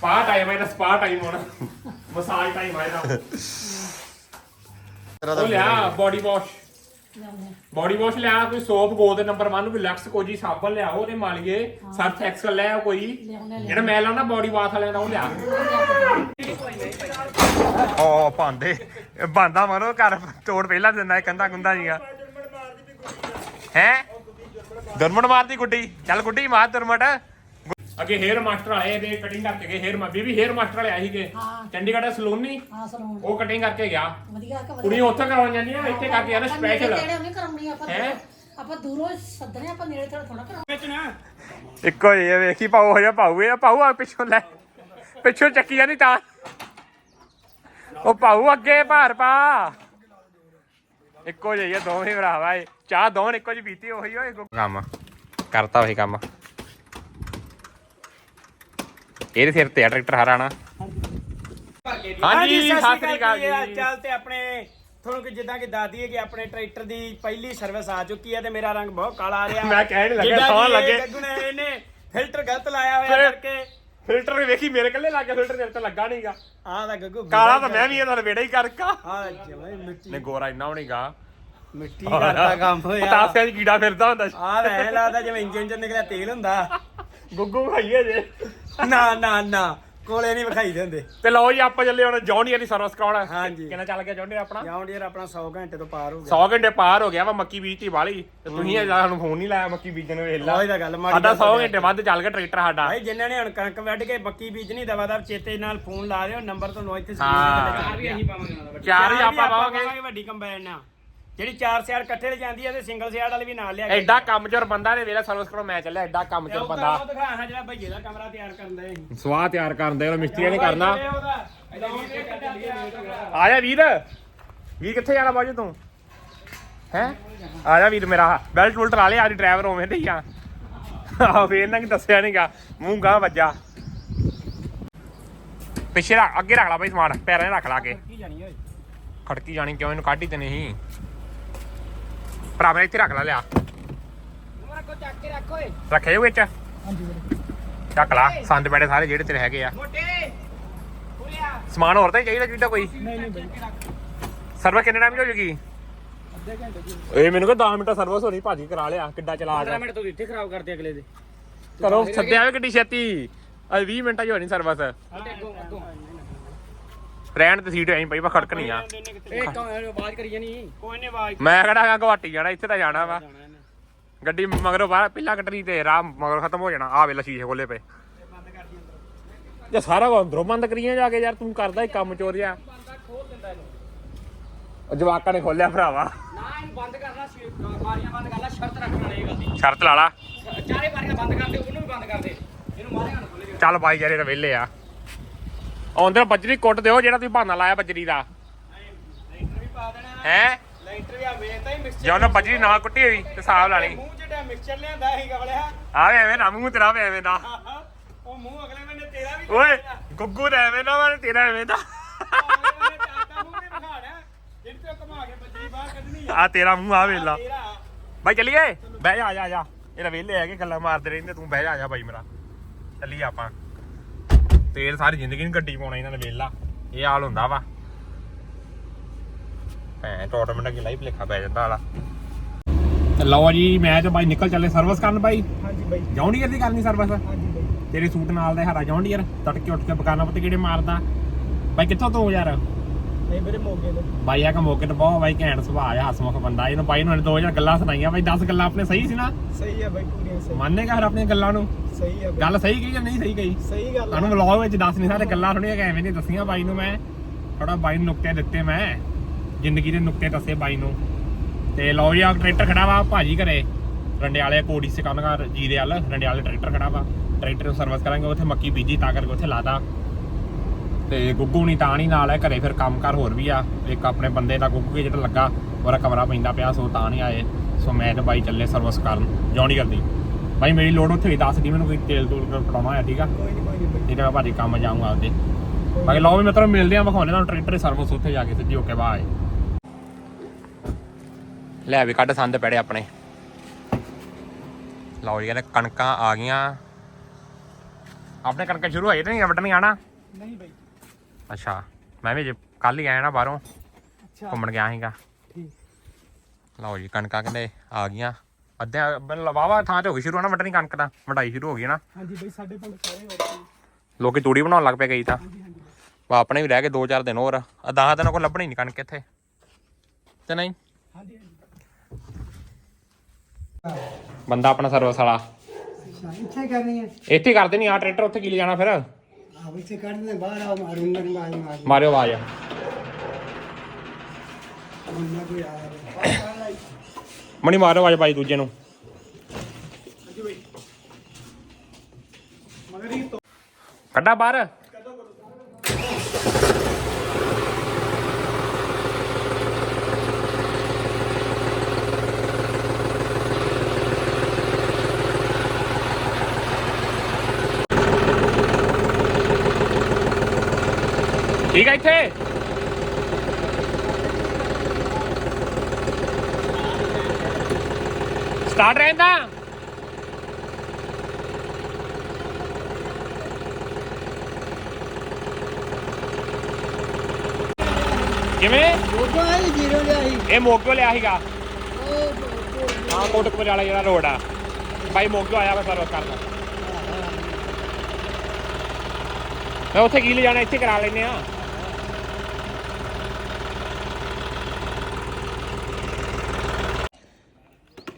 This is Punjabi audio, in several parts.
ਸਪਾ ਟਾਈਮ ਹੈ ਇਹਦਾ ਸਪਾ ਟਾਈਮ ਹੋਣਾ। ਮਸਾਜ ਟਾਈਮ ਹੈ ਇਹਦਾ। ਉਹ ਲਿਆ ਬੋਡੀ ਵਾਸ਼ ਬੋਡੀ ਵਾਸ਼ ਲਿਆ ਕੋਈ ਸੋਪ ਗੋ ਦੇ ਨੰਬਰ 1 ਕੋਈ ਲਕਸ ਕੋਈ ਸਾਬਣ ਲਿਆਓ ਤੇ ਮਾਲੀਏ। ਸਰਫ ਐਕਸਲ ਲੈ ਆਓ ਕੋਈ। ਜਿਹੜਾ ਮੈਂ ਲਾਉਣਾ ਬੋਡੀ ਵਾਸ਼ ਵਾਲਿਆਂ ਦਾ ਉਹ ਲਿਆ। ਓ ਭਾਂਦੇ ਬਾਂਦਾ ਮਾਰੋ ਘਰ ਤੋੜ ਪਹਿਲਾਂ ਦਿੰਦਾ ਇਹ ਕੰਦਾ ਕੁੰਦਾ ਜੀਗਾ ਹੈ? ਦੁਰਮਣ ਮਾਰਦੀ ਗੁੱਡੀ ਚੱਲ ਗੁੱਡੀ ਮਾਰ ਦੁਰਮਟ ਅੱਗੇ ਹੇਅਰ ਮਾਸਟਰ ਵਾਲੇ ਦੇ ਕਟਿੰਗ ਕਰਕੇ ਗਏ ਹੇਅਰ ਮਾਸਟਰ ਵੀ ਹੇਅਰ ਮਾਸਟਰ ਵਾਲੇ ਆਏ ਸੀਗੇ। ਹਾਂ। ਚੰਡੀਗੜ੍ਹ ਦਾ ਸਲੂਨ ਨਹੀਂ ਹਾਂ ਸਲੂਨ। ਉਹ ਕਟਿੰਗ ਕਰਕੇ ਗਿਆ। ਵਧੀਆ ਕਿ ਵਧੀਆ। ਕੁੜੀਆਂ ਉੱਥੇ ਕਰਵਾਉਣ ਜਾਂਦੀਆਂ ਇੱਥੇ ਕਰਕੇ ਯਾਰ ਸਪੈਸ਼ਲ ਜਿਹੜੇ ਉਹਨੇ ਕਰਾਉਣੀ ਆਪਾਂ ਹੈਂ? ਆਪਾਂ ਦੂਰੋਂ ਸੱਦਣੇ ਆਪਾਂ ਨੇੜੇ ਥੋੜਾ ਥੋੜਾ ਕਰਾਉਣਾ। ਇੱਕੋ ਹੀ ਹੈ ਵੇਖੀ ਪਾਉ ਹੋ ਜਾ ਪਾਉ ਇਹ ਪਾਉ ਆ ਪਿੱਛੋਂ ਲੈ। ਪਿੱਛੋਂ ਚੱਕੀ ਨਹੀਂ ਤਾਂ। ਉਹ ਪਾਉ ਅੱਗੇ ਭਾਰ ਪਾ। ਇੱਕੋ ਜਿਹੀ ਹੈ ਦੋਵੇਂ ਭਰਾਵਾ ਇਹ। ਚਾਹ ਦੋਵੇਂ ਇੱਕੋ ਜਿਹੀ ਪੀਤੀ ਉਹੀ ਹੋਏ ਕੰਮ। ਕਰਤਾ ਉਹੀ ਕੰਮ। ਇਹਦੇ ਸਿਰ ਤੇ ਆ ਟਰੈਕਟਰ ਹਰਾਣਾ ਹਾਂਜੀ ਸਤਿ ਸ੍ਰੀ ਅਕਾਲ ਜੀ। ਚੱਲ ਤੇ ਆਪਣੇ ਤੁਹਾਨੂੰ ਕਿ ਜਿੱਦਾਂ ਕਿ ਦੱਸਦੀ ਹੈ ਕਿ ਆਪਣੇ ਟਰੈਕਟਰ ਦੀ ਪਹਿਲੀ ਸਰਵਿਸ ਆ ਚੁੱਕੀ ਹੈ ਤੇ ਮੇਰਾ ਰੰਗ ਬਹੁਤ ਕਾਲਾ ਆ ਰਿਹਾ। ਮੈਂ ਕਹਿਣ ਲੱਗਾ, ਕਿ ਲੱਗੇ। ਇਹਨੇ ਫਿਲਟਰ ਗਲਤ ਲਾਇਆ ਹੋਇਆ ਕਰਕੇ। ਫਿਲਟਰ ਵੀ ਵੇਖੀ ਮੇਰੇ ਕੱਲੇ ਲੱਗ ਗਿਆ ਫਿਲਟਰ ਮੇਰੇ ਤੇ ਲੱਗਾ ਨਹੀਂਗਾ ਆਹ ਦਾ ਗੱਗੂ ਕਾਲਾ ਤਾਂ ਮੈਂ ਵੀ ਇਹਦਾ ਵੇੜਾ ਹੀ ਕਰਕਾ ਹਾਂ ਜਮਾਈ ਮਿੱਟੀ। ਨੇ ਗੋਰਾ ਇੰਨਾ ਹੋਣੀਗਾ ਮਿੱਟੀ ਕਰਤਾ ਕੰਮ ਹੋਇਆ। ਪਤਾਸਿਆਂ 'ਚ ਕੀੜਾ ਫਿਰਦਾ ਹੁੰਦਾ ਸੀ। ਆਹ ਵੈਸੇ ਲੱਗਦਾ ਜਿਵੇਂ ਇੰਜਨ ਚ ਨਿਕਲਿਆ ਤੇਲ ਹੁੰਦਾ। ਗੁੱਗੂ ਖਾਈਏ ਜੇ। ਨਾ ਨਾ ਨਾ। ਕੋਲੇ ਨਹੀਂ ਵਿਖਾਈ ਦੇ ਹੁੰਦੇ। ਤੇ ਲਓ ਜੀ ਆਪਾਂ ਚੱਲੇ ਹੁਣ ਜੌਂਡੀਅਰ ਦੀ ਸਰਵਿਸ ਕਰਾਉਣਾ। ਹਾਂਜੀ। ਕਿੰਨਾ ਚੱਲ ਗਿਆ ਜੌਂਡੀਅਰ ਆਪਣਾ? ਜਾਉਂ ਡੀਅਰ ਆਪਣਾ 100 ਘੰਟੇ ਤੋਂ ਪਾਰ ਹੋ ਗਿਆ। 100 ਘੰਟੇ ਪਾਰ ਹੋ ਗਿਆ ਵਾ ਮੱਕੀ ਬੀਜਤੀ ਵਾਲੀ। ਤੇ ਤੁਸੀਂ ਇਹ ਸਾਨੂੰ ਫੋਨ ਨਹੀਂ ਲਾਇਆ ਮੱਕੀ ਬੀਜਣ ਵੇਲੇ ਉਹੀ ਤਾਂ ਗੱਲ ਮਾੜੀ ਸਾਡਾ ਗੱਲ 100 ਤਾਂ ਘੰਟੇ ਵੱਧ ਚੱਲ ਗਿਆ ਟਰੈਕਟਰ ਸਾਡਾ। ਭਾਈ ਜਿਨ੍ਹਾਂ ਨੇ ਹੁਣ ਕਣਕ ਵੱਢ ਕੇ ਬੱਕੀ ਬੀਜਣੀ ਦਵਾ ਦਵ ਚੇਤੇ ਨਾਲ ਫੋਨ ਲਾ ਦਿਓ ਨੰਬਰ ਤੁਹਾਨੂੰ ਇੱਥੇ ਹਾਂ। ਚਾਰ ਵੀ ਅਸੀਂ ਪਾਵਾਂਗੇ ਚਾਰ ਹੀ ਆਪਾਂ ਪਾਵਾਂਗੇ। ਵੱਡੀ ਕੰਬਾਈਨ ਨਾਲ ਜਿਹੜੀ ਚਾਰ ਸਿਆੜ ਇਕੱਠੇ ਲੈ ਜਾਂਦੀ ਹੈ ਤੇ ਸਿੰਗਲ ਸਿਆੜ ਵਾਲੀ ਵੀ ਨਾਲ ਲਿਆ ਐਡਾ ਕੰਮਚੋਰ ਬੰਦਾ ਨੇ ਵੇਲਾ ਸਰਵਿਸ ਕਰੋ ਮੈਂ ਚੱਲਿਆ ਐਡਾ ਕੰਮਚੋਰ ਬੰਦਾ। ਉਹ ਦਿਖਾ ਹਾਂ ਜਿਹੜਾ ਭਈਏ ਦਾ ਕਮਰਾ ਤਿਆਰ ਕਰਨ ਦਾ ਸਵਾਹ ਤਿਆਰ ਉਹ ਮਿਸਤਰੀ ਨੇ ਕਰਨਾ। ਆ ਜਾ ਵੀਰ। ਵੀਰ ਕਿੱਥੇ ਜਾਣਾ ਬਾਜੂ ਤੂੰ? ਹੈ? ਆ ਜਾ ਵੀਰ ਮੇਰਾ ਬੈਲਟ ਬੁਲਟ ਲਾ ਲਿਆ ਅੱਜ ਡਰਾਈਵਰ ਹੋਵੇਂ ਤੇ ਆ। ਆਹ ਫੇਰ ਨਾ ਕਿ ਦੱਸਿਆ ਨਹੀਂਗਾ ਮੂੰਹ ਗਾਂ ਵੱਜਾ। ਪਿੱਛੇ ਰੱਖ ਅੱਗੇ ਰੱਖ ਲਾ ਬਈ ਸਮਾਨ ਪੈਰਾਂ 'ਚ ਰੱਖ ਲਾ ਕੇ। ਕੀ ਖੜਕੀ ਜਾਣੀ ਕਿਉਂ? ਇਹਨੂੰ ਕੱਢ ਹੀ ਤੇ ਨਹੀਂ। ਭਰਾ ਮੇਰੇ ਇੱਥੇ ਰੱਖ ਲਾ ਲਿਆ। ਉਮਰ ਕੋ ਚੱਕ ਕੇ ਰੱਖ ਓਏ। ਰੱਖੇ ਹੋਏ ਵਿੱਚ? ਹਾਂਜੀ ਵੀਰੇ। ਚੱਕ ਲਾ ਸੰਦ ਬੈੜੇ ਸਾਰੇ ਜਿਹੜੇ ਤੇਰੇ ਹੈਗੇ ਆ। ਮੋਟੇ। ਖੁੱਲਿਆ। ਸਮਾਨ ਹੋਰ ਤਾਂ ਚਾਹੀਦਾ ਚਾਹੀਦਾ ਕੋਈ? ਨਹੀਂ ਨਹੀਂ ਬਈ। ਸਰਵਿਸ ਕਿੰਨੇ ਟਾਈਮ ਹੋ ਜੂਗੀ? ਅੱਧੇ ਘੰਟੇ ਦੀ ਇਹ ਮੈਨੂੰ ਕਿ 10 ਮਿੰਟ ਸਰਵਿਸ ਹੋਣੀ ਭਾਜੀ ਕਰਾ ਲਿਆ ਕਿੱਡਾ ਚਲਾ ਗਿਆ। ਮਿੰਟ ਤੋਂ ਇੱਥੇ ਖਰਾਬ ਕਰਦੇ ਅਗਲੇ ਦੇ। ਕਰੋ ਸੱਦਿਆ ਵੇ ਕਿੱਡੀ ਛੇਤੀ। ਅਜ 20 ਮਿੰਟਾਂ 'ਚ ਹੋਣੀ ਸਰਵਿਸ ਅੱਗੋਂ ਅੱਗੋਂ। ਰਹਿਣ ਤੇ ਸੀਟ ਐਂ ਪਈ ਵਾ ਖੜਕਣੀ ਆ। ਇਹ ਆਵਾਜ਼ ਕਰੀ ਜਾਨੀ ਕੋਈ ਨੇ ਆਵਾਜ਼ ਮੈਂ ਕਿਹੜਾ ਗੁਹਾਟੀ ਜਾਣਾ ਇੱਥੇ ਤਾਂ ਜਾਣਾ ਵਾ। ਗੱਡੀ ਮਗਰੋਂ ਬਾਹਰ ਪਹਿਲਾਂ ਕੱਟਣੀ ਤੇ ਰਾਹ ਮਗਰੋਂ ਖਤਮ ਹੋ ਜਾਣਾ। ਆ ਵੇਲਾ ਸ਼ੀਸ਼ੇ ਖੋਲੇ ਪਏ। ਜੇ ਸਾਰਾ ਕੁਝ ਅੰਦਰੋਂ ਬੰਦ ਕਰੀਆਂ ਜਾ ਕੇ ਯਾਰ ਤੂੰ ਕਰਦਾ ਹੀ ਕੰਮ ਚੋਰ ਜਿਹਾ ਉਹ ਜਵਾਕਾਂ ਨੇ ਖੋਲਿਆ ਭਰਾਵਾ। ਨਾ ਇਹਨੂੰ ਬੰਦ ਕਰਨਾ ਬਾਰੀਆਂ ਬੰਦ ਕਰ ਲੈ ਸ਼ਰਤ ਰੱਖਣ ਵਾਲੀ ਇਹ ਗੱਲ ਦੀ। ਸ਼ਰਤ ਲਾ ਲਾ। ਚਾਰੇ ਬਾਰੀਆਂ ਬੰਦ ਕਰ ਦੇ ਉਹਨੂੰ ਵੀ ਬੰਦ ਕਰ ਦੇ। ਇਹਨੂੰ ਮਾਰੇਗਾ ਨਾ ਖੋਲੇ ਚੱਲ ਬਾਈ ਯਾਰ ਇਹ ਤਾਂ ਵਿਹਲੇ ਆ। ਆਉਂਦੇ ਬੱਜਰੀ ਕੁੱਟ ਦਿਓ, ਜਿਹੜਾ ਤੁਸੀਂ ਬਹਾਨਾ ਲਾਇਆ ਬਜਰੀ ਦਾ। ਲੈਂਟਰ ਵੀ ਪਾ ਦੇਣਾ ਹੈ? ਲੈਂਟਰ ਵੀ ਆ ਵੇਚਦਾ ਹੀ ਮਿਕਸਚਰ ਜੇ ਉਹਨਾਂ ਬੱਜਰੀ ਨਾ ਕੁੱਟੀ ਹੋਈ ਤੇ ਹਿਸਾਬ ਲਾ ਲਈ। ਮੂੰਹ ਜਿਹੜਾ ਮਿਕਸਚਰ ਲਿਆਂਦਾ ਸੀਗਾ ਵਲਿਆ ਆਵੇ ਐਵੇਂ ਨਾ, ਮੂੰਹ ਤੇਰਾ ਐਵੇਂ ਦਾ। ਉਹ ਮੂੰਹ ਅਗਲੇ ਮਹੀਨੇ ਤੇਰਾ ਵੀ ਓਏ, ਗੁੱਗੂ ਦਾ ਐਵੇਂ ਦਾ ਵਾ ਤੇਰਾ ਐਵੇਂ ਦਾ। ਆ ਤੇਰਾ ਮੂੰਹ ਆ ਵੇਲਾ ਬਾਈ ਚੱਲੀਏ? ਬਹਿ ਜਾ, ਆ ਜਾ ਆ ਜਾ। ਇਹਦਾ ਵਿਹਲੇ ਹੈਗੇ, ਗੱਲਾਂ ਮਾਰਦੇ ਰਹਿੰਦੇ, ਤੂੰ ਬਹਿ ਜਾ, ਆ ਜਾ ਬਾਈ ਮੇਰਾ। ਚੱਲੀਏ ਆਪਾਂ। ਤੇਲ ਸਾਰੀ ਜ਼ਿੰਦਗੀ ਨੂੰ ਗੱਡੀ ਪਾਉਣਾ ਇਹਨਾਂ ਨੇ ਵੇਲਾ ਇਹ ਹਾਲ ਹੁੰਦਾ ਵਾ। ਭੈਣ ਟੋਟਮੈਂਟ ਕਿ ਲਾਈ ਭਲੇਖਾ ਪੈ ਜਾਂਦਾ ਤੇ ਲਓ ਜੀ ਮੈਂ ਤੇ ਬਾਈ ਨਿਕਲ ਚੱਲੇ ਸਰਵਿਸ ਕਰਨ ਬਾਈ। ਹਾਂਜੀ ਬਾਈ। ਜੌਂਡੀਅਰ ਦੀ ਕਰਨੀ ਸਰਵਿਸ ਹਾਂਜੀ ਬਾਈ। ਤੇਰੇ ਸੂਟ ਨਾਲ ਦਾ ਹਰਾ ਜੌਂਡੀਅਰ ਤੜਕੇ ਉੱਠ ਕੇ ਬਕਾਨਾ ਪੱਤੇ ਕਿਹੜੇ ਮਾਰਦਾ। ਬਾਈ ਕਿੱਥੋਂ ਤੋਂ ਯਾਰ? ਨਹੀਂ ਵੀਰੇ ਮੋਗੇ ਦੇ ਬਾਈ ਆ ਕੇ ਮੌਕੇ ਤੇ ਬਹੁਤ ਬਾਈ ਘੈਂਟ ਸੁਭਾਅ ਆ ਹਸਮੁਖ ਬੰਦਾ ਇਹਨੂੰ ਬਾਈ ਨੂੰ 2000 ਗੱਲਾਂ ਸੁਣਾਈਆਂ। ਬਾਈ 10 ਗੱਲਾਂ ਆਪਣੇ ਸਹੀ ਸੀ ਨਾ? ਸਹੀ ਹੈ ਬਾਈ ਪੂਰੀਆਂ ਸਹੀ। ਮੰਨੇਗਾ ਫਿਰ ਆਪਣੀਆਂ ਗੱਲਾਂ ਨੂੰ? ਸਹੀ ਹੈ ਗੱਲ ਸਹੀ ਕਹੀ ਜਾਂ ਨਹੀਂ ਸਹੀ ਕਹੀ? ਸਹੀ ਗੱਲ ਤੁਹਾਨੂੰ ਵਲੌਗ ਵਿੱਚ ਦੱਸ ਨਹੀਂ ਸਾਰੇ ਗੱਲਾਂ ਥੋੜੀਆਂ ਐਵੇਂ ਨਹੀਂ ਦੱਸੀਆਂ ਬਾਈ ਨੂੰ ਮੈਂ। ਥੋੜਾ ਬਾਈ ਨੂੰ ਨੁਕਤੇ ਦਿੱਤੇ ਮੈਂ। ਜ਼ਿੰਦਗੀ ਦੇ ਨੁਕਤੇ ਦੱਸੇ ਬਾਈ ਨੂੰ। ਤੇ ਲਓ ਜੀ ਆ ਟਰੈਕਟਰ ਖੜਾ ਵਾ ਭਾਜੀ ਘਰੇ। ਰੰਡਿਆਲੇ ਕੋੜੀ ਸਿਕੰਦਗਰ ਜੀਰੇ ਵਾਲ ਰੰਡਿਆਲੇ ਟਰੈਕਟਰ ਖੜਾ ਵਾ। ਟਰੈਕਟਰ ਨੂੰ ਸਰਵਿਸ ਕਰਾਂਗੇ ਉੱਥੇ ਮੱਕੀ ਬੀਜੀ ਤਾਂ ਕਰਕੇ ਉੱਥੇ ਲਾਦਾ ਤੇ ਗੁੱਗੂ ਨਹੀਂ ਤਾਂ ਨਹੀਂ ਨਾਲ ਹੈ ਘਰੇ ਫਿਰ ਕੰਮਕਾਰ ਹੋਰ ਵੀ ਆ। ਇੱਕ ਆਪਣੇ ਬੰਦੇ ਦਾ ਗੁੱਗੂ ਕੇ ਜਿਹੜਾ ਲੱਗਾ ਉਹਦਾ ਕਮਰਾ ਪੈਂਦਾ ਪਿਆ ਸੋ ਤਾਂ ਨਹੀਂ ਆਏ। ਸੋ ਮੈਂ ਤੇ ਬਾਈ ਚੱਲੇ ਸਰਵਿਸ ਕਰਨ। ਜੌਣੀ ਕਰਦੀ? ਬਾਈ ਮੇਰੀ ਲੋੜ ਉੱਥੇ ਵੀ ਦੱਸ ਦੀ ਮੈਨੂੰ ਕੋਈ ਤੇਲ ਤੂਲ ਕਢਾਉਣਾ ਹੋਇਆ ਠੀਕ ਆ ਕੋਈ ਨਹੀਂ ਤਾਂ ਮੈਂ ਭਾਜੀ ਕੰਮ ਜਾਊਂਗਾ ਆਪਦੇ। ਬਾਕੀ ਲਓ ਵੀ ਮਿੱਤਰੋ ਮਿਲਦੇ ਆ ਵਿਖਾਉਂਦੇ ਤੁਹਾਨੂੰ ਟਰੈਕਟਰ ਸਰਵਿਸ ਉੱਥੇ ਜਾ ਕੇ ਸਿੱਧੀ ਹੋ ਕੇ ਬਾਏ ਲੈ ਵੀ ਕੱਢ ਸੰਦ ਪੜੇ ਆਪਣੇ। ਲਓ ਜੀ ਕਹਿੰਦੇ ਕਣਕਾਂ ਆ ਗਈਆਂ। ਆਪਣੇ ਕਣਕ ਸ਼ੁਰੂ ਹੋਈ ਤੇ ਨਹੀਂ ਵੱਢਣੀ ਆਣਾ ਨਹੀਂ ਬਈ ਅੱਛਾ ਮੈਂ ਵੀ ਕੱਲ ਹੀ ਆਇਆ ਨਾ ਬਾਹਰੋਂ ਘੁੰਮਣ ਗਿਆ ਸੀਗਾ। ਲਓ ਜੀ ਕਣਕਾਂ ਕਹਿੰਦੇ ਆ ਗਈਆਂ। ਅੱਧੇ ਵਾਵਾ ਥਾਂ ਤੇ ਹੋ ਗਈ ਸ਼ੁਰੂ ਨਾ ਵੱਢਣੀ ਕਣਕ ਦਾ ਵਢਾਈ ਸ਼ੁਰੂ ਹੋ ਗਈ ਨਾ। ਹਾਂਜੀ ਬਈ ਸਾਡੇ ਪਿੰਡ ਸਾਰੇ ਲੋਕੀ ਤੂੜੀ ਬਣਾਉਣ ਲੱਗ ਪਏ ਗਈ ਤਾਂ। ਵਾ ਆਪਣੇ ਵੀ ਰਹਿ ਗਏ 2-4 ਦਿਨ ਹੋਰ ਆ 10 ਦਿਨਾਂ ਕੋਲ ਲੱਭਣੀ ਨਹੀਂ ਕਣਕ ਇੱਥੇ। ਤੇ ਨਹੀਂ? ਹਾਂਜੀ ਬੰਦਾ ਆਪਣਾ ਸਰਵਿਸ ਵਾਲਾ ਇੱਥੇ ਕਰਨੀ ਹੈ। ਇੱਥੇ ਕਰਦੇ ਨਹੀਂ ਆ ਟਰੈਕਟਰ ਉੱਥੇ ਕੀ ਲੈ ਜਾਣਾ ਫਿਰ? ਆਹ ਇੱਥੇ ਕੱਢਦੇ ਬਾਹਰ ਆਓ ਮਾਰੂ ਨਾ ਮਾਰ ਮਾਰ। ਮਾਰਿਓ ਆਵਾਜ਼। ਨਾ ਕੋਈ ਮਣੀ ਮਾਰਿਓ ਆਵਾਜ਼ ਬਾਈ ਦੂਜੇ ਨੂੰ। ਕੱਢਾ ਬਾਹਰ। ਠੀਕ ਹੈ ਇੱਥੇ। ਸਟਾਰਟ ਰਹਿੰਦਾ। ਕਿਵੇਂ? ਉਹ ਆਈ ਜੀਰੋ ਲਿਆਈ। ਇਹ ਮੋਕਿਓ ਲਿਆ ਸੀਗਾ। ਹਾਂ ਕੋਟਕਪੁਰ ਵਾਲਾ। ਜਿਹੜਾ ਰੋਡ ਆ। ਬਾਈ ਮੋਕਿਓ ਆਇਆ ਵਾ ਸਰਵਿਸ ਕਰਦਾ ਮੈਂ ਉੱਥੇ ਕੀ ਲੈ ਜਾਣਾ ਇੱਥੇ ਕਰਾ ਲੈਨੇ ਆ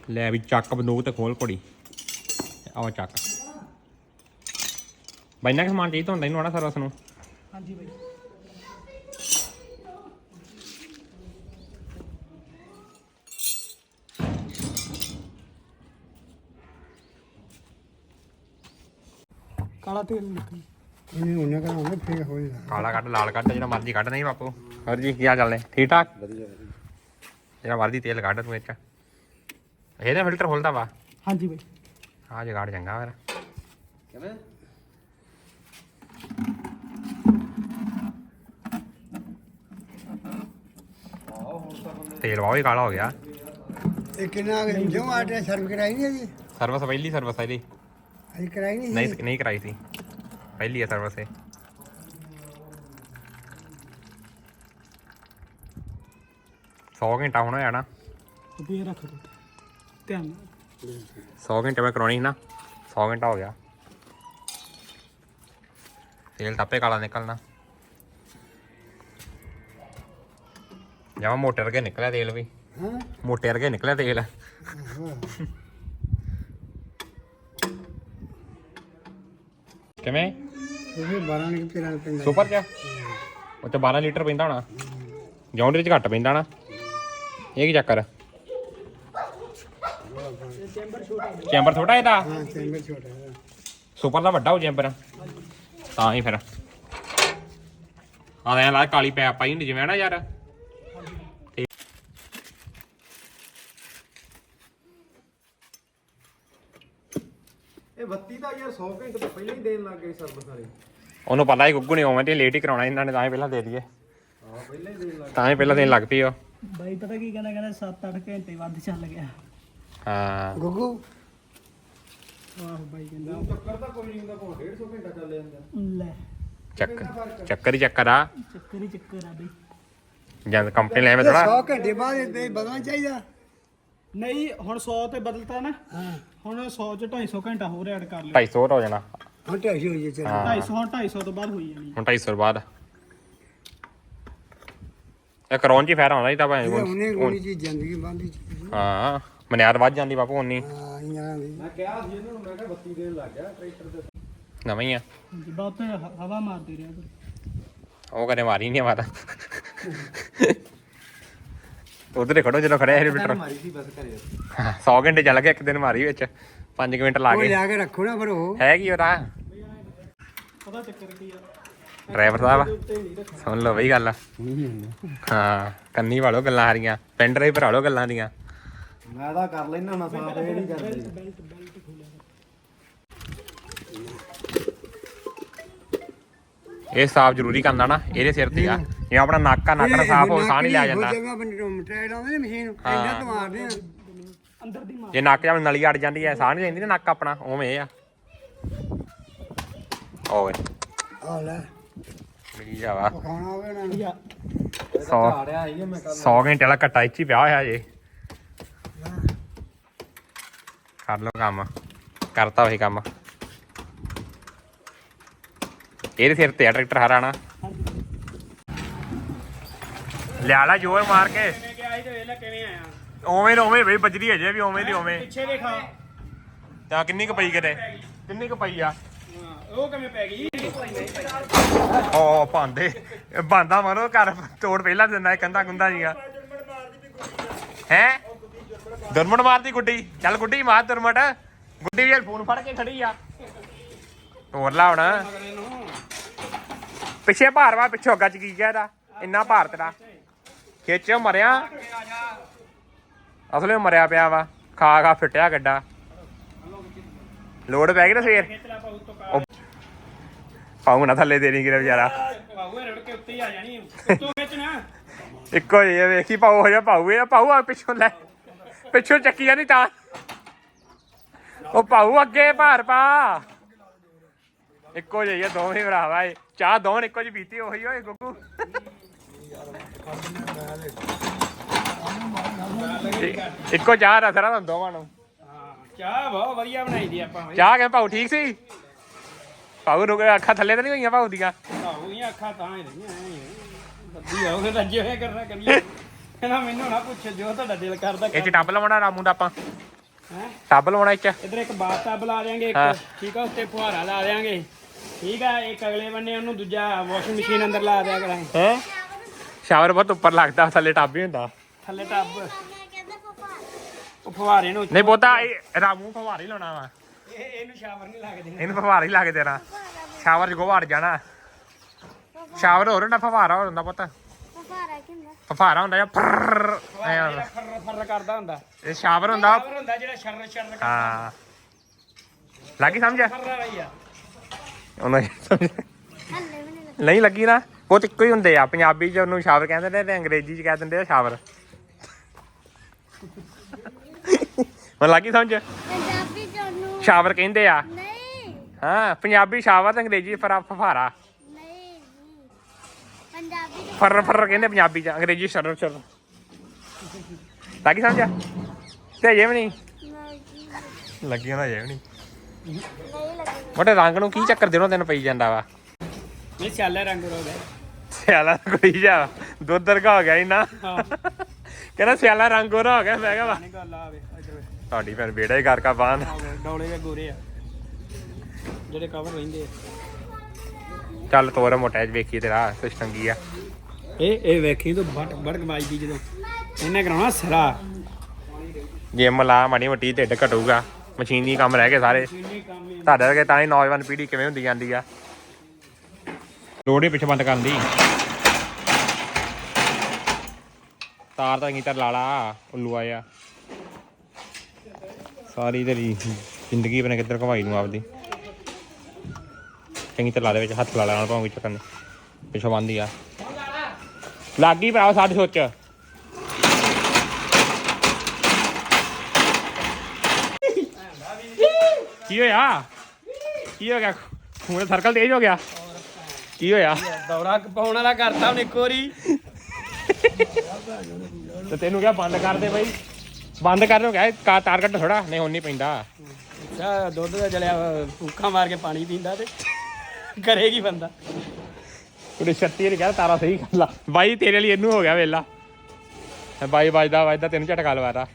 ਲੈ ਵੀ ਚੱਕ ਬੰਦੂਕ ਤੇ ਖੋਲ ਕੁੜੀ ਆਵਾ ਚੱਕ। ਬਾਈ ਨਾ ਸਮਾਨ ਚਾਹੀਦਾ ਹੁੰਦਾ ਇਹਨੂੰ ਆਣਾ ਸਰਵਿਸ ਨੂੰ? ਹਾਂਜੀ ਬਈ। ਕਾਲਾ ਤੇਲ ਨਿਕਲ ਇਹਨੇ ਉਹਨਾਂ ਕਰਾਉਣਾ ਫੇਰ ਹੋ ਜਾਣਾ ਕਾਲਾ ਕੱਢ ਲਾਲ ਕੱਢ ਜਿਹੜਾ ਮਰਜ਼ੀ ਕੱਢ ਨਹੀਂ ਬਾਪੂ। ਹੋਰ ਜੀ ਕੀ ਹਾਲ ਚਾਲ ਨੇ? ਠੀਕ ਠਾਕ? ਜਿਹੜਾ ਮਰਜ਼ੀ ਤੇਲ ਕੱਢ ਤੂੰ ਇਹ ਚ। ਇਹਦਾ ਫਿਲਟਰ ਖੁੱਲਦਾ ਵਾ। ਹਾਂਜੀ ਬਈ। ਆ ਜਗਾੜ ਚੰਗਾ ਫਿਰ। ਤੇਲ ਵਾਹ ਹੀ ਕਾਲਾ ਹੋ ਗਿਆ। ਇਹ ਕਿੰਨਾ ਜੋ ਆਟੇ ਸਰਵ ਕਰਾਈ ਨਹੀਂ ਜੀ ਸਰਵਿਸ ਪਹਿਲੀ ਸਰਵਿਸ ਹੈ ਇਹਦੀ। ਅਸੀਂ ਕਰਾਈ ਨਹੀਂ ਨਹੀਂ ਨਹੀਂ ਕਰਾਈ ਸੀ। ਪਹਿਲੀ ਹੈ ਸਰਵਿਸ ਇਹ। ਸੌ ਘੰਟਾ ਹੋਣਾ ਜਾਣਾ ਤੇ ਰੱਖ ਦੋ। ਧਿਆਨ ਨਾਲ। 100 ਘੰਟੇ ਮੈਂ ਕਰਾਉਣੀ ਸੀ ਨਾ 100 ਘੰਟਾ ਹੋ ਗਿਆ। ਤੇਲ ਟੱਪੇ ਕਾਲਾ ਨਿਕਲਣਾ। ਜਮਾ ਮੋਟੇ ਵਰਗੇ ਨਿਕਲਿਆ ਤੇਲ ਵੀ। ਹਾਂ? ਮੋਟੇ ਵਰਗੇ ਨਿਕਲਿਆ ਤੇਲ। ਕਿਵੇਂ? ਵੀ 12 ਨਿਕ ਤੇਰਾਂ ਪੈਂਦਾ ਸੁਪਰ ਚ? ਉੱਤੇ 12 ਲੀਟਰ ਪੈਂਦਾ ਹੋਣਾ। ਜੌਂਡਰ ਚ ਘੱਟ ਪੈਂਦਾ ਨਾ ਇਹ ਕੀ ਚੱਕਰ? ਚੈਂਬਰ ਛੋਟਾ ਇਹਦਾ? ਹਾਂ ਚੈਂਬਰ ਛੋਟਾ ਹੈ ਸੁਪਰ ਦਾ ਵੱਡਾ ਹੋ ਚੈਂਬਰ। ਤਾਂ ਹੀ ਫਿਰ। ਆ ਲਾ ਕਾਲੀ ਪੈਪ ਪਾਈ ਹੁੰਦੀ ਜਿਵੇਂ ਨਾ ਯਾਰ। ਇਹ ਬੱਤੀ ਤਾਂ ਯਾਰ 100 ਘੰਟੇ ਤੋਂ ਪਹਿਲਾਂ ਹੀ ਦੇਣ ਲੱਗ ਗਏ ਸਰਵਿਸ ਵਾਲੇ ਉਹਨੂੰ ਪਤਾ ਹੀ ਗੁੱਗੂ ਨੇ ਆਉਣਾ ਤੇ ਲੇਟ ਹੀ ਕਰਾਉਣਾ ਇਹਨਾਂ ਨੇ ਤਾਂ ਹੀ ਪਹਿਲਾਂ ਦੇ ਦਈਏ। ਹਾਂ ਪਹਿਲਾਂ ਹੀ ਦੇਣ ਲੱਗ ਤਾਂ ਹੀ ਪਹਿਲਾਂ ਦੇਣ ਲੱਗ ਪਈ ਉਹ। ਬਾਈ ਪਤਾ ਕੀ ਕਹਿੰਦਾ ਕਹਿੰਦਾ 7-8 ਘੰਟੇ ਵੱਧ ਚੱਲ ਗਿਆ। ਹਾਂ। ਗੁੱਗੂ। ਆਹ ਬਾਈ ਕਹਿੰਦਾ। ਚੱਕਰ ਤਾਂ ਕੋਈ ਨਹੀਂ ਹੁੰਦਾ ਭਾਵੇਂ 150 ਘੰਟਾ ਚੱਲ ਜਾਂਦਾ। ਲੈ। ਚੱਕਰ ਚੱਕਰ ਹੀ ਚੱਕਰ ਆ। ਚੱਕਰ ਹੀ ਚੱਕਰ ਆ ਬਈ। ਜਦ ਕੰਪਨੀ ਲੈ ਮੈਂ ਥੋੜਾ 100 ਘੰਟੇ ਬਾਅਦ ਇਹ ਬਦਲਣਾ ਚਾਹੀਦਾ। ਨਹੀਂ ਹੁਣ 100 ਤੇ ਬਦਲਤਾ ਨਾ। ਹਾਂ। ਹੁਣ 100 ਚ 250 ਘੰਟਾ ਹੋਰ ਐਡ ਕਰ ਲਿਓ 250 ਹੋ ਜਾਣਾ। ਹੁਣ ਢਾਈ ਹੋਈ ਚੱਲ। ਹਾਂ। 250 ਹੁਣ 250 ਤੋਂ ਬਾਅਦ ਹੋਈ ਜਾਣੀ ਹੁਣ 250 ਬਾਅਦ। ਇਹ ਕਰਾਉਣ ਚ ਹੀ ਫਾਇਦਾ ਹੁੰਦਾ ਜੀ ਤਾਂ ਭਾਵੇਂ ਉਹਨੇ ਗੋਣੀ ਜੀ ਜ਼ਿੰਦਗੀ ਬੰਦੀ ਹਾਂ। ਮਨਿਆਦ ਵੱਧ ਜਾਂਦੀ ਬਾਪੂ ਉਨੀ ਹਾਂ ਇਹਨਾਂ ਦੀ ਮੈਂ ਕਿਹਾ ਸੀ ਇਹਨਾਂ ਨੂੰ ਮੈਂ ਕਿਹਾ ਬੱਤੀ ਦੇਣ ਲੱਗ ਗਿਆ ਟਰੈਕਟਰ ਦੇ ਨਵਾਂ ਹੀ ਆ ਹਾਂਜੀ ਬਹੁਤ ਹਵਾ ਮਾਰਦੇ ਰਿਹਾ ਪਰ ਉਹ ਕਦੇ ਮਾਰੀ ਨਹੀਂ ਮਾਤਾ ਉਧਰੇ ਖੜੋ ਜਦੋਂ ਖੜਿਆ ਹੈਲੀਕਾਪਟਰ ਮਾਰੀ ਸੀ ਬਸ ਘਰੇ। 100 ਘੰਟੇ ਚੱਲ ਗਿਆ ਇੱਕ ਦਿਨ ਮਾਰੀ ਵਿੱਚ। 5 ਮਿੰਟ ਲਾ ਉਹ ਲਿਆ ਕੇ ਰੱਖੋ ਨਾ ਫਿਰ ਉਹ। ਹੈ ਕੀ ਉਹਦਾ? ਪਤਾ ਚੱਕਰ ਕੀ ਆ। ਡਰਾਈਵਰ ਸਾਹਿਬ ਉੱਤੇ ਨਹੀਂ ਰੱਖਣਾ ਸੁਣ ਲਓ ਬਈ ਗੱਲ। ਹਾਂ। ਕੰਨੀ ਵਾਲੋ ਗੱਲਾਂ ਹਾਰੀਆਂ ਪਿੰਡ ਰੇ ਭਰਾ ਲੋ ਗੱਲਾਂ ਦੀਆਂ। ਮੈਂ ਤਾਂ ਕਰ ਲੈਣਾ ਨਾ ਸਾਫ਼ ਇਹ ਨਹੀਂ ਕਰਦੇ। ਬੈਲਟ ਬੈਲਟ ਖੋਲਿਆ ਇਹ ਸਾਫ਼ ਜ਼ਰੂਰੀ ਕਰਨਾ ਨਾ ਇਹਦੇ ਸਿਰ ਤੇ ਆ। ਜੇ ਆਪਣਾ ਨੱਕ ਆ ਨੱਕ ਦਾ ਸਾਫ਼ ਹੋ ਸਾਹ ਨਹੀਂ ਲਿਆ ਜਾਂਦਾ। ਜਗ੍ਹਾ ਬੰਦੇ ਟ੍ਰੈਡ ਆਉਂਦੇ ਨੇ ਮਸ਼ੀਨ ਇੰਨਾ ਤੋਂ ਮਾਰਦੇ ਆ। ਅੰਦਰ ਦੀ ਮਾਰ। ਜੇ ਨੱਕ ਜਾਂ ਨਲੀ ਅੜ ਜਾਂਦੀ ਐ ਸਾਹ ਨਹੀਂ ਲੈਂਦੀ ਨਾ ਨੱਕ ਆਪਣਾ ਉਵੇਂ ਇਹ ਆ। ਓਏ। ਆ ਲੈ। ਮਿਲੀ ਜਾਵਾ ਖਾਣਾ ਹੋਵੇ ਨਾ। 100 ਆੜਿਆ ਸੀ ਮੈਂ ਕੱਲ 100 ਘੰਟੇ ਵਾਲਾ ਘੱਟਾ ਇੱਚ ਹੀ ਪਿਆ ਹੋਇਆ ਜੇ। ਕਰ ਲੋ ਕੰਮ। ਕਰਤਾ ਉਹੀ ਕੰਮ। ਇਹਦੇ ਸਿਰ ਤੇ ਆ ਟਰੈਕਟਰ ਹਰਾਣਾ ਲਿਆ ਲਾ ਜ਼ੋਰ ਮਾਰ ਕੇ। ਨਾ ਉਵੇਂ ਬਈ ਬਜਰੀ ਅਜੇ ਵੀ ਉਵੇਂ ਦੀ ਉਵੇਂ। ਪਿੱਛੇ ਦੇਖਾ। ਤਾਂ ਕਿੰਨੀ ਕੁ ਪਈ ਕਿਤੇ? ਕਿੰਨੀ ਕੁ ਪਈ ਆ? ਉਹ ਕਿਵੇਂ ਪੈ ਗਈ? ਓ ਭਾਂਦੇ ਬਾਂਦਾ ਮਰੋ ਘਰ ਤੋੜ ਪਹਿਲਾਂ ਦਿੰਦਾ ਕੰਦਾ ਕੁੰਦਾ ਜੀਗਾ ਹੈ? ਦੁਰਮਟ ਮਾਰਦੀ ਗੁੱਡੀ। ਚੱਲ ਗੁੱਡੀ ਮਾਰ ਦੁਰਮਟ ਗੁੱਡੀ ਵੀ ਫੋਨ ਫੜ ਕੇ ਖੜੀ ਆ। ਤੋੜ ਲਾ ਹੁਣ। ਪਿੱਛੇ ਭਾਰ ਵਾ ਪਿੱਛੋਂ ਅੱਗਾ ਚ ਕੀ ਗਿਆ ਇਹਦਾ। ਇੰਨਾ ਭਾਰ ਤੇਰਾ। ਖਿੱਚ ਮਰਿਆ। ਅਸਲੇ ਮਰਿਆ ਪਿਆ ਵਾ। ਖਾ ਖਾ ਫਿੱਟਿਆ ਗੱਡਾ। ਲੋੜ ਪੈ ਗਈ ਨਾ ਸਵੇਰ। ਪਾਉ ਨਾ ਥੱਲੇ ਦੇਣੀ ਕਿਰੇ ਵਿਚਾਰਾ। ਪਾਉ ਰੜ ਕੇ ਉੱਤੇ ਹੀ ਆ ਜਾਣੀ। ਉੱਤੋਂ ਵਿੱਚ ਨਾ। ਇੱਕੋ ਜਿਹੇ ਵੇਖੀ ਪਾਉ ਹੋ ਜਾ ਪਾਉ ਇਹ ਪਾਉ ਆ ਪਿੱਛੋਂ ਲੈ। ਪਿੱਛੋਂ ਚੱਕੀਆਂ ਨਹੀਂ ਤਾਂ। ਉਹ ਪਾਉ ਅੱਗੇ ਭਾਰ ਪਾ। ਇੱਕੋ ਜਿਹੇ ਆ ਦੋਵੇਂ ਭਰਾਵਾ ਇਹ। ਚਾਹ ਦੋਵੇਂ ਇੱਕੋ ਜਿਹੀ ਪੀਤੀ ਉਹੀ ਓਏ ਗੁੱਗੂ। ਇੱਕੋ ਚਾਹ ਰਸ ਰਾਂ ਦੋਵਾਂ ਨੂੰ। ਹਾਂ ਚਾਹ ਬਹੁਤ ਵਧੀਆ ਬਣਾਈ ਦੀ ਆਪਾਂ ਬਈ ਚਾਹ ਕੇ ਪਾਉ ਠੀਕ ਸੀ? ਪਾਉ ਨੂੰ ਅੱਖਾਂ ਥੱਲੇ ਤਾਂ ਨਹੀਂ ਹੋਈਆਂ ਪਾਉ ਦੀਆਂ? ਆਹੋ ਇਹ ਅੱਖਾਂ ਤਾਂ ਹੀ ਰਹੀਆਂ। ਬੱਦੀ ਆਉਗੇ ਰੱਜੇ ਹੋਏ ਕਰਨਾ ਕਰੀਏ। ਮੈਨੂੰ ਨਾ ਪੁੱਛ ਜੋ ਤੁਹਾਡਾ ਦਿਲ ਕਰਦਾ ਇਹ ਚ ਟੱਬ ਲਵਾਉਣਾ ਰਾਮੂ ਦਾ ਆਪਾਂ। ਹੈ? ਟੱਬ ਲਵਾਉਣਾ ਇਹ ਚ ਇਧਰ ਇੱਕ ਬਾਥਟਬ ਲਾ ਦੇਾਂਗੇ ਹਾਂ। ਇੱਕ ਠੀਕ ਆ ਉੱਤੇ ਫੁਹਾਰਾ ਲਾ ਦੇਾਂਗੇ ਠੀਕ ਆ ਇੱਕ ਅਗਲੇ ਬੰਨੇ ਉਹਨੂੰ ਦੂਜਾ ਵਾਸ਼ਿੰਗ ਮਸ਼ੀਨ ਅੰਦਰ ਲਾ ਦਿਆ ਕਰਾਂਗੇ। ਹੈ? ਸ਼ਾਵਰ ਬਹੁਤ ਉੱਪਰ ਲੱਗਦਾ ਥੱਲੇ ਟੱਬ ਹੀ ਹੁੰਦਾ। ਥੱਲੇ ਟੱਬ। ਉਹ ਫੁਹਾਰੇ ਨੂੰ ਨਹੀਂ ਬੋਤਾ ਇਹ ਰਾਮੂ ਫਵਾਰ ਲਾਉਣਾ ਵਾ। ਇਹ ਇਹਨੂੰ ਸ਼ਾਵਰ ਨਹੀਂ ਲੱਗਦੇ। ਇਹਨੂੰ ਫਵਾਰ ਹੀ ਲਾ ਕੇ ਦੇਣਾ ਸ਼ਾਵਰ ਚ ਗੋਵਾੜ ਜਾਣਾ। ਸ਼ਾਵਰ ਹੋਰ ਹੁੰਦਾ ਫਵਾਰਾ ਹੋਰ ਹੁੰਦਾ ਪੁੱਤ ਫਵਾਰਾ ਹੁੰਦਾ ਜਾਂ ਐਂ ਹੁੰਦਾ। ਫਰ ਫਰ ਕਰਦਾ ਹੁੰਦਾ। ਇਹ ਸ਼ਾਵਰ ਹੁੰਦਾ। ਸ਼ਾਵਰ ਹੁੰਦਾ ਜਿਹੜਾ ਸ਼ਰ ਸ਼ਰ ਕਰਦਾ ਹਾਂ। ਲੱਗੀ ਸਮਝ? ਫਰ ਰਹੀ ਆ। ਉਹਨਾਂ ਸਮਝ। ਨਹੀਂ ਲੱਗੀ ਨਾ? ਬਹੁਤ ਇੱਕੋ ਹੀ ਹੁੰਦੇ ਆ। ਪੰਜਾਬੀ ਚ ਉਹਨੂੰ ਸ਼ਾਵਰ ਕਹਿੰਦੇ ਨੇ ਤੇ ਅੰਗਰੇਜ਼ੀ ਚ ਕਹਿ ਦਿੰਦੇ ਆ ਸ਼ਾਵਰ। ਹੁਣ ਲੱਗੀ ਸਮਝ? ਪੰਜਾਬੀ ਚ ਉਹਨੂੰ ਸ਼ਾਵਰ ਕਹਿੰਦੇ ਆ। ਨਹੀਂ। ਹਾਂ ਪੰਜਾਬੀ ਸ਼ਾਵਰ ਤੇ ਅੰਗਰੇਜ਼ੀ ਫਰਾ ਚ ਫਰ ਫਰ ਕਹਿੰਦੇ ਪੰਜਾਬੀ ਚ ਅੰਗਰੇਜ਼ੀ ਸ਼ਰ ਸ਼ਰ ਲੱਗੀ ਸਮਝ ਤੇ ਅਜੇ ਵੀ ਨਹੀਂ? ਲੱਗੀ ਨਾ ਅਜੇ ਵੀ ਨਹੀਂ। ਬਟੇ ਰੰਗ ਨੂੰ ਕੀ ਚੱਕਰ ਦਿਨੋਂ ਦਿਨ ਪਈ ਜਾਂਦਾ ਵਾ? ਨਹੀਂ ਚੱਲ ਰੰਗ ਰੋਗ ਹੈ। ਸਿਆਲਾ ਕੋਈ ਜਾ ਦੁੱਧ ਵਰਗਾ ਹੋ ਗਿਆ ਹੀ। ਨਾ ਕਹਿੰਦਾ ਸਿਆਲਾ ਰੰਗ ਹੋ ਗਿਆ ਮੈਂ ਕਿਹਾ ਵਾ। ਨਹੀਂ ਗੱਲ ਆਵੇ ਇਧਰ ਤੁਹਾਡੀ ਫਿਰ ਬੇੜਾ ਹੀ ਘਰ ਕਾ ਬਾਂਧ ਡੌਲੇ ਦੇ ਗੋਰੇ ਆ। ਜਿਹੜੇ ਕਵਰ ਰਹਿੰਦੇ ਆ। ਚੱਲ ਤੋਰ ਮੋਟਾ ਜਿਹਾ ਵੇਖੀ ਤੇਰਾ ਸਿਸਟਮ ਕੀ ਆ। ਇਹ ਇਹ ਵੇਖੀ ਤੂੰ ਬਟ ਬੜਕ ਵੱਜਦੀ ਜਦੋਂ। ਇਹਨੇ ਕਰਾਉਣਾ ਸਰਾ। ਜਿਮ ਲਾ ਮਾੜੀ ਮੋਟੀ ਢਿੱਡ ਘਟੂਗਾ ਮਸ਼ੀਨੀ ਕੰਮ ਰਹਿ ਗਏ ਸਾਰੇ। ਤੁਹਾਡੇ ਵਰਗੇ ਤਾਂ ਹੀ ਨੌਜਵਾਨ ਪੀੜ੍ਹੀ ਕਿਵੇਂ ਹੁੰਦੀ ਜਾਂਦੀ ਆ। ਲੋੜੇ ਪਿੱਛੇ ਬੰਦ ਕਰਨ ਦੀ। ਤਾਰ ਤਾਂ ਇੰਗੀ ਤਾਂ ਲਾਲਾ ਉੱਲੂ ਆਇਆ। ਸਾਰੀ ਤੇਰੀ ਜ਼ਿੰਦਗੀ ਬਣੇ ਕਿੱਧਰ ਘਵਾਈ ਨੂੰ ਆਪਦੀ। ਚੰਗੀ ਤਰ੍ਹਾਂ ਲਾ ਦੇ ਵਿੱਚ ਹੱਥ ਲਾ ਲੈਣਾ ਭਾਵੇਂ ਕਰਨੇ ਪਿੱਛੋਂ ਬੰਦੀ ਆ। ਲੱਗੀ ਭਰਾ ਸਾਡੀ ਸੋਚ। ਕੀ ਹੋਇਆ? ਕੀ ਹੋ ਗਿਆ? ਖੂਨ ਸਰਕਲ ਤੇਜ਼ ਹੋ ਗਿਆ। ਕੀ ਹੋਇਆ? ਦੌੜਾ ਪਾਉਣ ਵਾਲਾ ਕਰਤਾ ਇੱਕ ਵਾਰੀ। ਤੇ ਤੈਨੂੰ ਕਿਹਾ ਬੰਦ ਕਰ ਦੇ ਬਈ। ਬੰਦ ਕਰ ਨੂੰ ਕਿਹਾ ਕਾ ਤਾਰ ਕੱਟ ਥੋੜਾ ਨਹੀਂ ਹੁਣ ਨਹੀਂ ਪੈਂਦਾ। ਅੱਛਾ ਦੁੱਧ ਦਾ ਜਲਿਆ ਫੂਕਾਂ ਮਾਰ ਕੇ ਪਾਣੀ ਪੀਂਦਾ ਤੇ। ਕਰੇਗੀ ਬੰਦਾ। ਉਹਨੇ ਛੱਤੀ ਨੇ ਕਿਹਾ ਤਾਰਾ ਸਹੀ ਕਰ ਲਾ। ਬਾਈ ਤੇਰੇ ਲਈ ਇਹਨੂੰ ਹੋ ਗਿਆ ਵੇਲਾ। ਬਾਈ ਵੱਜਦਾ ਵੱਜਦਾ ਤੈਨੂੰ ਝਟਕਾ ਲਵਾਤਾ।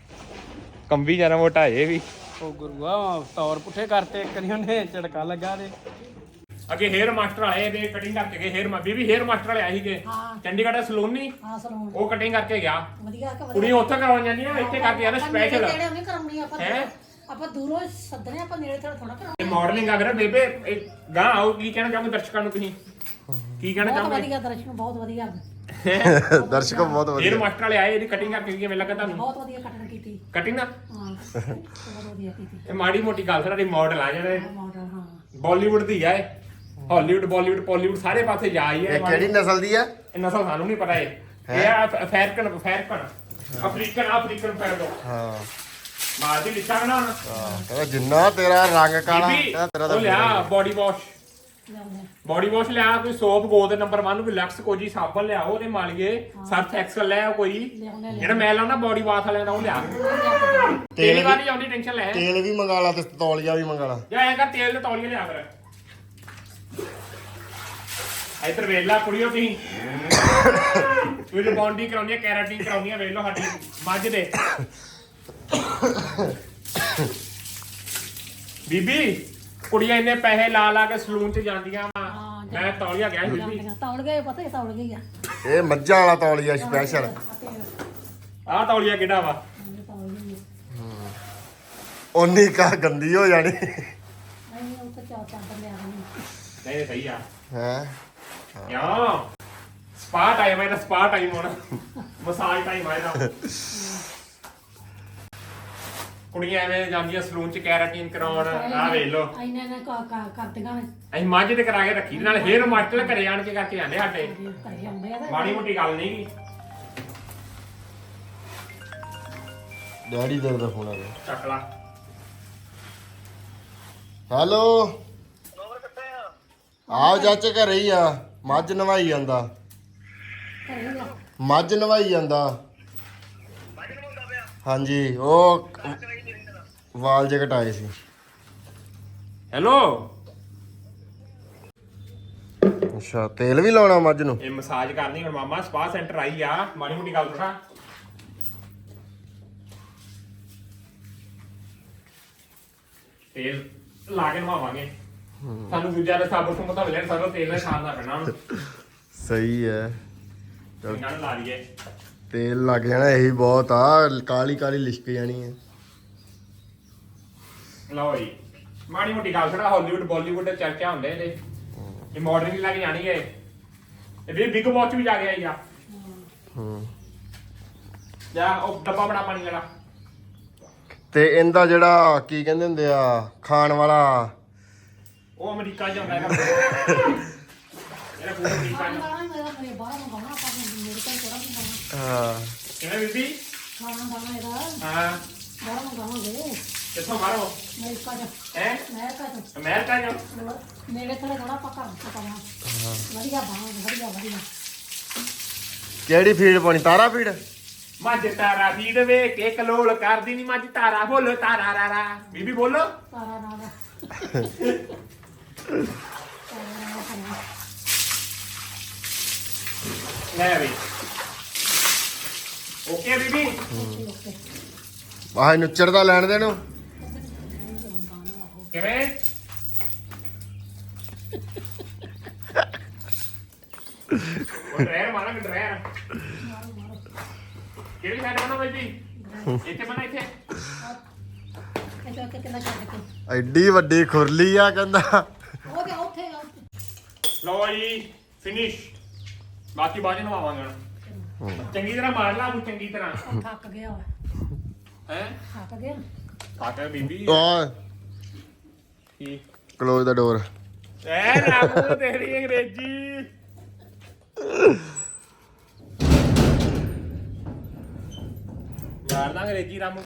ਕੰਬੀ ਜਾਣਾ ਮੋਟਾ ਇਹ ਵੀ। ਉਹ ਗੁਰੂਆ ਤੌਰ ਪੁੱਠੇ ਕਰਤੇ ਇੱਕ ਨਹੀਂ ਉਹਨੇ ਝੜਕਾ ਲੱਗਾ ਤੇ। ਅੱਗੇ ਹੇਅਰ ਮਾਸਟਰ ਆਏ ਤੇ ਕਟਿੰਗ ਕਰਕੇ ਗਏ ਹੇਅਰ ਬੀਬੀ ਹੇਅਰ ਮਾਸਟਰ ਵਾਲੇ ਆਏ ਸੀਗੇ। ਹਾਂ। ਚੰਡੀਗੜ੍ਹ ਦਾ ਸਲੂਨ ਨਹੀਂ ਹਾਂ ਸਲੂਨ। ਉਹ ਕਟਿੰਗ ਕਰਕੇ ਗਿਆ। ਵਧੀਆ ਕਿ ਵਧੀਆ ਕੁੜੀ ਉੱਥੇ ਕਰਾਉਣ ਜਾਂਦੀਆਂ ਇੱਥੇ ਕਰਕੇ ਜਾਣਾ ਸਪੈਸ਼ਲ ਕਰਾਉਣੀ ਆਪਾਂ ਹੈਂ? ਆਪਾਂ ਦੂਰੋਂ ਸੱਦਣੇ ਆਪਾਂ ਨੇੜੇ ਥੋੜਾ ਥੋੜਾ ਕਰਾਉਣਾ। ਮਾਡਲਿੰਗ ਅਗਰ ਬੇਬੇ ਇਹ ਗਾਂ ਕੀ ਕਹਿਣਾ ਚਾਹੋਗੇ ਦਰਸ਼ਕਾਂ ਨੂੰ ਤੁਸੀਂ? ਕੀ ਕਹਿਣਾ ਬਹੁਤ ਚਾਹੋਗੇ? ਵਧੀਆ ਦਰਸ਼ਨ ਬਹੁਤ ਵਧੀਆ। ਦਰਸ਼ਕ ਬਹੁਤ ਹੇਅਰ ਮਾਸਟਰ ਵਾਲੇ ਆਏ ਇਹਦੀ ਕਟਿੰਗ ਕਰਕੇ ਕਿਵੇਂ ਲੱਗਾ ਤੁਹਾਨੂੰ? ਬਹੁਤ ਵਧੀਆ ਕਟਨ ਕੀਤੀ। ਕਟਿੰਗ ਨਾ? ਹਾਂ ਬਹੁਤ ਵਧੀਆ ਕੀਤੀ। ਇਹ ਮਾੜੀ ਮੋਟੀ ਗੱਲ ਸਾਡੀ ਮਾਡਲ ਆ ਜਿਹੜੇ ਮਾਡਲ ਹਾਂ ਬਾਲੀਵੁੱਡ ਦੀ ਆ ਇਹ। ਹਾਲੀਵੁੱਡ ਬਾਲੀਵੁੱਡ ਪੋਲੀਵੁੱਡ ਸਾਰੇ ਪਾਸੇ ਜਾ ਆਈ ਹੈ। ਇਹ ਕਿਹੜੀ ਨਸਲ ਦੀ ਆ? ਇਹ ਨਸਲ ਸਾਨੂੰ ਨਹੀਂ ਪਤਾ ਇਹ। ਇਹ ਆ ਅਫਰੀਕਨ ਅਫਰੀਕਨ। ਅਫਰੀਕਨ ਅਫਰੀਕਨ ਪੈਰਦੋ ਹਾਂ। ਮਾਰਦੀ ਲਿਖਾ ਬਣਾ ਹੁਣ। ਕਹਿੰਦਾ ਜਿੰਨਾ ਤੇਰਾ ਰੰਗ ਕਾਲਾ ਕਹਿੰਦਾ ਤੇਰਾ ਉਹ ਤਾਂ ਲਿਆ ਬੋਡੀ ਵਾਸ਼। ਬੋਡੀ ਵਾਸ਼ ਲਿਆ ਕੋਈ ਸੋਪ ਗੋਦ ਨੰਬਰ 1 ਕੋਈ ਲਕਸ ਕੋਜੀ ਸਾਬਣ ਲਿਆਓ ਤੇ ਮਾਲੀਏ ਸਰਫ ਐਕਸਲ ਲੈ ਆਓ ਕੋਈ। ਜਿਹੜਾ ਮੈਂ ਲਾਉਣਾ ਬੋਡੀ ਵਾਸ਼ ਵਾਲਿਆਂ ਦਾ ਉਹ ਲਿਆ। ਤੇਲ ਵਾਲੀ ਆਉਂਦੀ ਟੈਨਸ਼ਨ ਲੈ। ਤੇਲ ਵੀ ਮੰਗਾ ਲਾ ਤੇ ਤੌਲੀਆ ਵੀ ਮੰਗਾ ਲਾ। ਜਾਂ ਐਂ ਕਰ ਤੇਲ ਤੇ ਤੌਲੀਏ ਲਿਆ ਫਿਰ ਇੱਧਰ ਵੇਖ ਲਾ ਕੁੜੀਓ ਤੁਸੀਂ। ਤੁਸੀਂ ਰਿਬੌਂਡੀ ਕਰਾਉਣੀ ਹੈ ਕੈਰਾਟਿਨ ਕਰਾਉਣੀ ਹੈ ਵੇਖ ਲਓ ਸਾਡੀ ਮੱਝ ਦੇ। ਬੀਬੀ ਕੁੜੀਆਂ ਇੰਨੇ ਪੈਸੇ ਲਾ ਲਾ ਕੇ ਸਲੂਨ 'ਚ ਜਾਂਦੀਆਂ ਵਾ। ਹਾਂ, ਮੈਂ ਤੌਲੀਆ ਗਿਆ ਸੀ ਬੀਬੀ। ਤੌੜ ਗਏ ਪਤਾ ਹੀ ਤੌੜ ਗਈ ਆ। ਇਹ ਮੱਝਾਂ ਵਾਲਾ ਤੌਲੀਆ ਸਪੈਸ਼ਲ ਆਹ ਤੌਲੀਆ ਕਿਹੜਾ ਵਾ? ਤੌੜ ਗਈ ਆ। ਓਨੀ ਕਾ ਗੰਦੀ ਹੋ ਜਾਣੀ। ਨਹੀਂ ਉਹ ਤਾਂ ਚਾਰ ਚਾਦਰ ਲਿਆ ਦੇਣੀ। ਨਹੀਂ ਸਹੀ ਆ। ਹੈ? ਯਾ ਸਪਾ ਟਾਈਮ ਹੈ ਨਾ ਸਪਾ ਟਾਈਮ ਹੋਣਾ। ਮਸਾਜ ਟਾਈਮ ਹੈ ਨਾ ਕੁੜੀਆਂ ਐਵੇਂ ਜਾਂਦੀਆਂ ਸਲੂਨ ਚ ਕੈਰਾਟਿਨ ਕਰਾਉਣ ਆ ਵੇਖ ਲੋ ਇੰਨੇ ਨੇ ਕਾ ਕਾ ਕਰਦੀਆਂ ਨੇ। ਅਸੀਂ ਮੱਝ ਤੇ ਕਰਾ ਕੇ ਰੱਖੀ ਦੇ ਨਾਲ ਫੇਰ ਮਾਸਟਰ ਘਰੇ ਆਣ ਕੇ ਕਰਕੇ ਆਂਦੇ ਸਾਡੇ। ਘਰੇ ਆਉਂਦੇ ਆ ਤੇ ਮਾੜੀ ਮੋਟੀ ਗੱਲ ਨਹੀਂ ਗੀ ਡੈਡੀ ਤੇਰੇ ਦਾ ਫੋਨ ਆ ਗਿਆ। ਚੱਕ ਲਾ। ਹੈਲੋ। ਆਓ ਚਾਚੇ ਘਰੇ ਹੀ ਆ ਮੱਝ ਨਵਾਈ ਜਾਂਦਾ। ਘਰੇ ਆ। ਮੱਝ ਨਵਾਈ ਜਾਂਦਾ। ਹਾਂਜੀ ਉਹ ਵਾਲ ਜੇ ਕਟਾਏ ਸੀ। ਹੈਲੋ ਅੱਛਾ ਤੇਲ ਵੀ ਲਾਉਣਾ ਮੱਝ ਨੂੰ? ਇਹ ਮਸਾਜ ਕਰਨੀ ਹੁਣ ਮਾਮਾ ਸਪਾ ਸੈਂਟਰ ਆਈ ਆ। ਮਾੜੀ ਮੋਟੀ ਗੱਲ ਥੋੜਾ ਤੇਲ ਲਾ ਕੇ ਨਵਾਵਾਂਗੇ। ਸਾਨੂੰ ਦੂਜਾ ਦਾ ਸਾਬਣ ਤੋਂ ਮਤਾ ਲੈਣ ਸਾਨੂੰ ਤੇਲ ਨਾਲ ਛਾਣਨਾ ਪੈਣਾ ਸਹੀ ਹੈ। ਇਹਨਾਂ ਨੂੰ ਲਾ ਲਈਏ। ਤੇਲ ਲੱਗ ਜਾਣਾ ਇਹੀ ਬਹੁਤ ਆ ਕਾਲੀ ਕਾਲੀ ਲਿਸ਼ਕ ਜਾਣੀ ਹੈ। ਲਓ ਜੀ ਮਾੜੀ ਮੋਟੀ ਗੱਲ ਥੋੜਾ ਹਾਲੀਵੁੱਡ ਬਾਲੀਵੁੱਡ ਦੇ ਚਰਚਾ ਹੁੰਦੇ ਇਹਦੇ ਇਹ ਮਾਡਰਨ ਵੀ ਲੱਗ ਜਾਣੀ ਹੈ। ਇਹ ਵੀ ਬਿਗ ਵਾਚ ਵੀ ਜਾ ਗਿਆ ਯਾ ਹੂੰ ਜਾ ਉਹ ਡੱਬਾ ਬੜਾ ਪਾਣੀ ਵਾਲਾ। ਤੇ ਇਹਦਾ ਜਿਹੜਾ ਕੀ ਕਹਿੰਦੇ ਹੁੰਦੇ ਆ ਖਾਣ ਵਾਲਾ। ਉਹ ਅਮਰੀਕਾ ਚ ਹੁੰਦਾ ਹੈਗਾ। ਇਹਦਾ ਪੂਰਾ ਅਮਰੀਕਾ ਚ। ਖਾਣਾ ਮੇਰਾ ਬਾਹਰ ਮੰਗਾਉਣਾ ਆਪਾਂ ਨੂੰ ਮੇਰੇ ਕੋਲ ਥੋੜਾ ਮੰਗਾਉਣਾ ਹਾਂ। ਕਿਵੇਂ ਬੀਬੀ? ਖਾਣਾ ਖਾਣਾ ਇਹਦਾ। ਹਾਂ। ਬਾਹਰ ਮੰਗਾਵਾਂਗੇ ਕਿੱਥੋਂ ਮਾਰੋ ਅਮਰੀਕਾ ਚ। ਹੈ? ਅਮਰੀਕਾ ਚ। ਅਮਰੀਕਾ ਚ? ਮੇਰੇ ਥੋੜਾ ਥੋੜਾ ਪਕਾ ਪਕਾਉਣਾ ਵਧੀਆ ਬਾਹਾਂ ਵਧੀਆ ਵਧੀਆ। ਕਿਹੜੀ ਫੀਡ ਪਾਣੀ ਤਾਰਾ ਫੀਡ? ਮੱਝ ਤਾਰਾ ਫੀਡ ਵੇ ਕੇ ਕਲੋਲ ਕਰਦੀ ਨੀ ਮੱਝ? ਤਾਰਾ ਬੋਲੋ ਤਾਰਾ ਰਾਰਾ। ਬੀਬੀ ਬੋਲੋ। ਨਾਲ ਖਾਣਾ ਲੈ ਵੀ। ਓਕੇ ਬੀਬੀ? ਆਹ ਨੁੱਚੜ ਦਾ ਲੈਣ ਦੇ ਨੂੰ ਕਿਵੇਂ? ਉਹ ਡਰਾਇਰ ਮਾਰਾਂ ਕਿ ਡਰਾਇਰ। ਕਿਹੜੀ ਸਾਈਡ ਬਣਾ ਬੀਬੀ ਇੱਥੇ ਬਣਾ ਇੱਥੇ। ਇਹ ਤਾਂ ਕਿੰਨਾ ਛੱਡ ਕੇ ਐਡੀ ਵੱਡੀ ਖੁਰਲੀ ਆ ਕਹਿੰਦਾ। ਉਹ ਤੇ ਉੱਥੇ ਆ। ਉੱਥੇ। ਲਓ ਜੀ ਫਿਨਿਸ਼ ਬਾਕੀ ਬਾਅਦ ਚ ਨਵਾਵਾਂਗੇ ਹੁਣ। ਚੰਗੀ ਤਰ੍ਹਾਂ ਮਾਰ ਲਾ ਤੂੰ ਚੰਗੀ ਤਰ੍ਹਾਂ। ਉਹ ਥੱਕ ਗਿਆ ਵਾ। ਹੈ? ਥੱਕ ਗਿਆ। ਫਾਟੇ ਬੀਬੀ। ਆ ਕੀ ਕਲੋਜ਼ ਦਾ ਡੋਰ ਐ ਰਾਮੂ ਤੇਰੀ ਅੰਗਰੇਜ਼ੀ ਯਾਰ ਨਾ ਅੰਗਰੇਜ਼ੀ ਰਾਮੂ